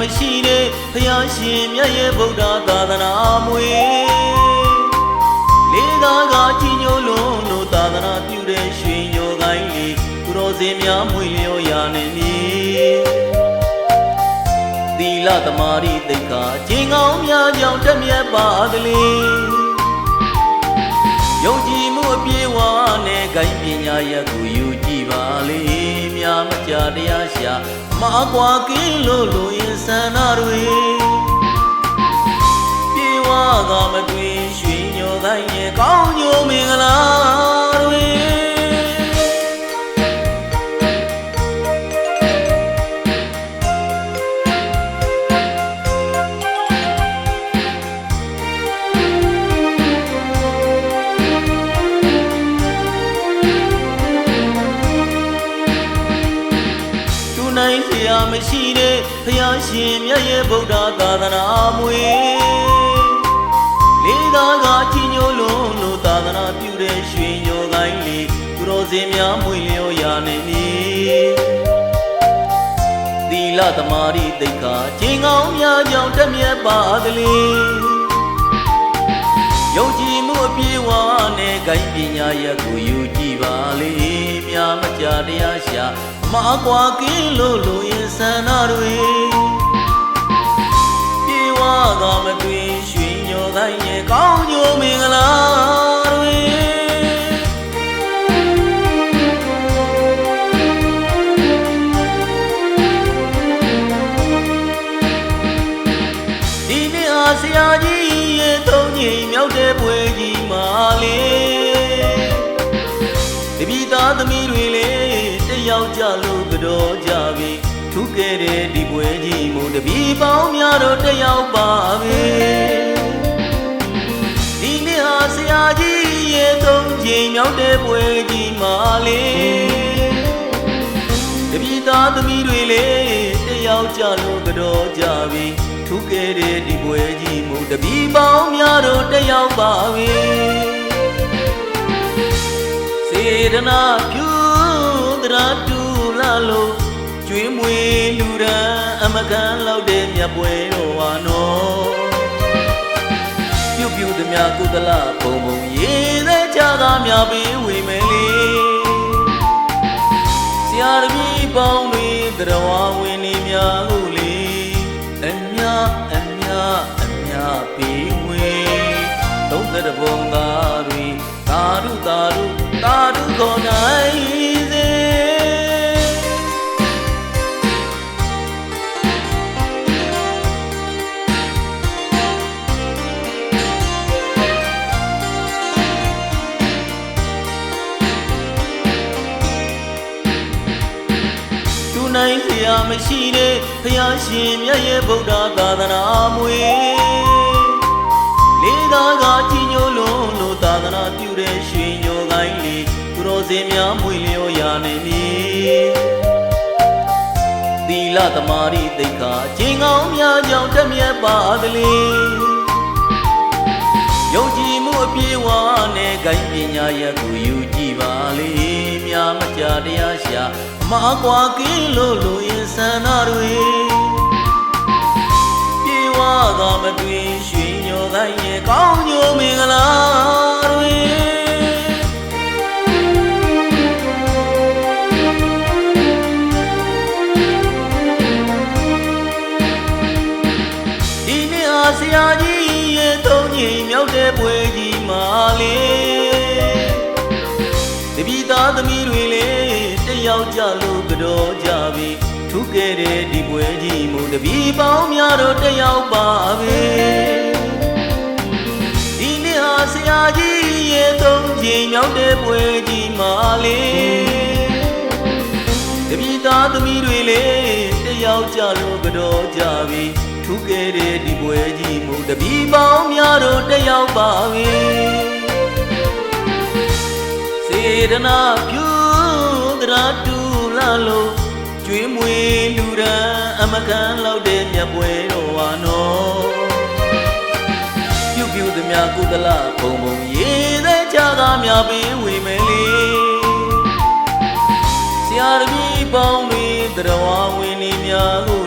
ရာမရှိတဲ့ဖယားရှင်မြတ်ရဲ့ဗုဒ္ဓသာသနာမွေလေးသားကကြီးညိုလုံးလို့သာသနာပြုတဲ့ရွှေညိုကိုင်းလေးသူတော်စင်များမွေလျော်ရာနေမည်သီလသမာဓိသိက္ခာကျင့်ကောင်းများကြောင့်တက်မြတ်ပါသလေယုံကြည်မှုအပြည့်ဝနဲ့ဂိုင်းပညာရပ်ကိုယူကြည်ပါလေမြာမကြ တရားရှာမအကွာကင်းလို့လို့ရင်ဆန္ဒတွေပြေဝကမတွင်ရွှေညိုတိုင်းရဲ့ကောင်းညိုမင်္ဂ ရာမရှိတဲ့ဖယားရှင်မြတ်ရဲ့ဗုဒ္ဓသာသနာမွေလေးသားကကြီးညိုလုံးလို့သာသနာပြုတဲ့ရွှေညိုကိုင်းလေးသူတော်စင်များမွေလျော်ရာနေမည်သီလသမာဓိသိက္ခာကျင့်ကောင်းများကြောင့်တက်မြတ်ပါသလေယုံကြည်မှု အပြည့်ဝနဲ့ဂိုင်းပညာရပ်ကိုယူကြည်ပါလေမြာမကြတရားရှာမအကွာကင်းလို့လို့ရင်ဆန္ဒတွေပြေဝကမတွင်ရွှေညိုကိုင်းရဲ့ကောင်းညိုမင်္ဂလာတွေဒီနေ့အားဆရာကြီးရဲ့ သုံးချိန်မြောက်တဲ့ပွဲကြီးမှာလေတပည့်သားသမီးတွေလေတယောက်ကြလို့ကြောကြပြီထုခဲ့တဲ့ဒီပွဲကြီးမို့တပည့်ပေါင်းများတော့တယောက်ပါပဲဒီနေ့ဟာဆရာကြီးရဲ့သုံးချိန်မြောက်တဲ့ပွဲကြီးမှာလေတပည့်သားသမီးတွေလေတယောက်ကြလို့ကြောကြပြီ ထုခဲ့တဲ့ဒီပွဲကြီးမို့တပည့်ပေါင်းများတော့တယောက်ပါပဲစေတနာပြုတရာတူလာလို့ကျွေးမွေလူရန်အမကန်လောက်တဲ့မြတ်ပွဲတော်ဝါနော်ပြုတ်ပြုတ်သမျှကုသလဘုံဘုံရေးတဲ့ကြကားများပြီးဝေမယ်လေဆရာတပည့်ပေါင်းတွေတရဝဝင်နေများကိုလေအမြအမြ အမြပြီးဝေသုံးသက်ဘုံသားတွေသာဓုသာဓုသာဓုခေါ် နိုင်စရာမရှိတဲ့ဖယားရှင်မြတ်ရဲ့ဗုဒ္ဓသာသနာမွေလေးသားကကြီးညိုလုံးလို့သာသနာပြုတဲ့ရွှေညိုကိုင်းလေးသူတော်စင်များမွေလျော်ရာနေမည်သီလသမာဓိသိက္ခာကျင့်ကောင်းများကြောင့်တက်မြတ်ပါသလေယုံကြည်မှုအ ပြည့်ဝနဲ့ဂိုင်းပညာရပ်ကိုယူကြည်ပါလေမြာမကြတရားရှာမအကွာကင်းလို့လို့ရင်ဆန္ဒတွေပြေဝကမတွင်ရွှေညိုတိုင်းရဲ့ကောင်းညိုမင်္ဂလာတွေဒီနေ့အားဆရာကြီး ရဲ့သုံးချိန်မြောက်တဲ့ပွဲကြီးမှာလေတပည့်သားသမီးတွေလေတယောက်ကြလို့ကြောကြပြီထုခဲ့တဲ့ဒီပွဲကြီးမို့တပည့်ပေါင်းများတော့တယောက်ပါပဲဒီနေ့ဟာဆရာကြီးရဲ့သုံးချိန်မြောက်တဲ့ပွဲကြီးမှာလေတပည့်သားသမီးတွေလေတယောက်ကြလို့ကြောကြပြီထု ခဲ့တဲ့ဒီပွဲကြီးမို့တပည့်ပေါင်းများတော့တယောက်ပါပဲစေတနာပြုတရာတူလာလို့ကျွေးမွေလူရန်အမကန်လောက်တဲ့မြတ်ပွဲတော်ဝါနော်ပြုတ်ပြုတ်သမျှကုသလဘုံဘုံရေးတဲ့ကြကားများပြီးဝေမယ်လေဆရာတပည့်ပေါင်းတွေတရဝဝင်နေများကို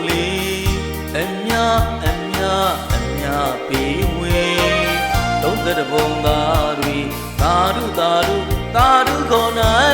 သုံးသက်ဘုံသားတွေသာဓုသာဓုသာဓုခေါ်နိုင်စေ